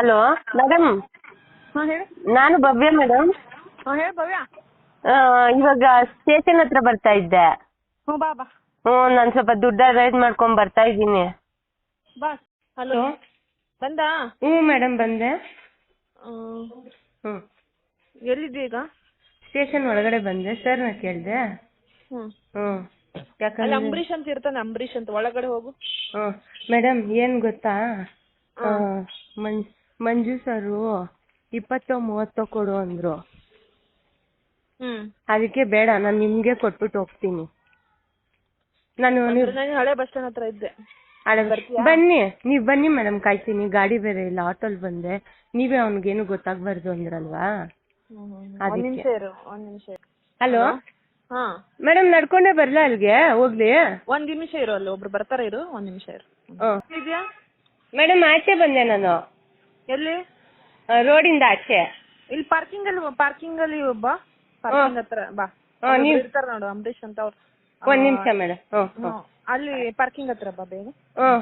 Hello madam ಹಾಂ ಹೇಳಿ. ನಾನು ಭವ್ಯ ಮೇಡಮ್ ಹಾಂ ಹೇಳಿ ಭವ್ಯ. ಇವಾಗ ಸ್ಟೇಷನ್ ಹತ್ರ ಬರ್ತಾ ಇದ್ದೆ. ಹ್ಞೂ ಬಾ ಬಾ. ಹ್ಞೂ ನಾನು ಸ್ವಲ್ಪ ದುಡ್ಡ ರೈಡ್ ಮಾಡ್ಕೊಂಡ್ ಬರ್ತಾ ಇದ್ದೀನಿ. ಬಾ. ಹಲೋ. ಬಂದಾ? ಹ್ಞೂ ಮೇಡಮ್ ಬಂದೆ. ಹ್ಞೂ. ಎಲ್ಲಿದ್ದಿ ಈಗ? ಸ್ಟೇಷನ್ ಒಳಗಡೆ ಬಂದೆ. ಸರ್ನ ಕೇಳಿದೆ. ಹ್ಞೂ ಹ್ಞೂ. ಅಲ್ಲಿ ಯಾಕಂದ್ರೆ ಅಂಬರೀಷ್ ಅಂತ ಇರ್ತಾನೆ ಅಂಬರೀಷ್ ಅಂತ. ಒಳಗಡೆ ಹೋಗು. ಹ್ಞೂ. ಮೇಡಮ್ ಏನು ಗೊತ್ತಾ? ಆ, ಮಂ ಮಂಜು ಸರು ಇಪ್ಪತ್ತೋ ಮೂವತ್ತೋ ಕೊಡು ಅಂದ್ರು. ಅದಕ್ಕೆ ಬೇಡ ನಾನು ನಿಮ್ಗೆ ಕೊಟ್ಬಿಟ್ಟು ಹೋಗ್ತೀನಿ. ನಾನು ಹಳೆ ಬಸ್ ಸ್ಟ್ಯಾಂಡ್ ಹತ್ರ ಇದ್ದೆ. ಬನ್ನಿ ನೀವ್ ಬನ್ನಿ ಮೇಡಮ್ ಕಾಯ್ತೀನಿ. ಗಾಡಿ ಬೇರೆ ಇಲ್ಲ ಆಟೋಲ್ ಬಂದೆ. ನೀವೇ ಅವ್ನಿಗೇನು ಗೊತ್ತಾಗ್ಬಾರ್ದು ಅಂದ್ರಲ್ವಾ? ಹಲೋ ಹಾ. ಮೇಡಮ್ ನಡ್ಕೊಂಡೇ ಬರ್ಲಾ ಅಲ್ಲಿಗೆ? ಹೋಗ್ಲಿ. ಒಂದ್ ನಿಮಿಷ ಇರು ಅಲ್ಲಿ ಒಬ್ರು ಬರ್ತಾರ ಇರು ಒಂದ್ ನಿಮಿಷ ಇರು. ಮೇಡಮ್ ಆಚೆ ಬಂದೆ ನಾನು. ಎಲ್ಲಿ? ರೋಡಿಂದ ಆಚೆ. ಇಲ್ಲಿ ಪಾರ್ಕಿಂಗ್ ಅಲ್ಲಿ ಪಾರ್ಕಿಂಗ್ ಅಲ್ಲಿ ಒಬ್ಬ. ಪಾರ್ಕಿಂಗ್ ಹತ್ರ ಬಾ. ಹಾ, ನೀವ್- ಇರ್ತಾರ ನೋಡು ಅಂಬರೀಶ್ ಅಂತ ಅವ್ರು. ಒಂದ್ ನಿಮಿಷ ಮೇಡಮ್. ಅಲ್ಲಿ ಪಾರ್ಕಿಂಗ್ ಹತ್ರ ಬಾ ಬೇಗ. ಹ್ಞೂ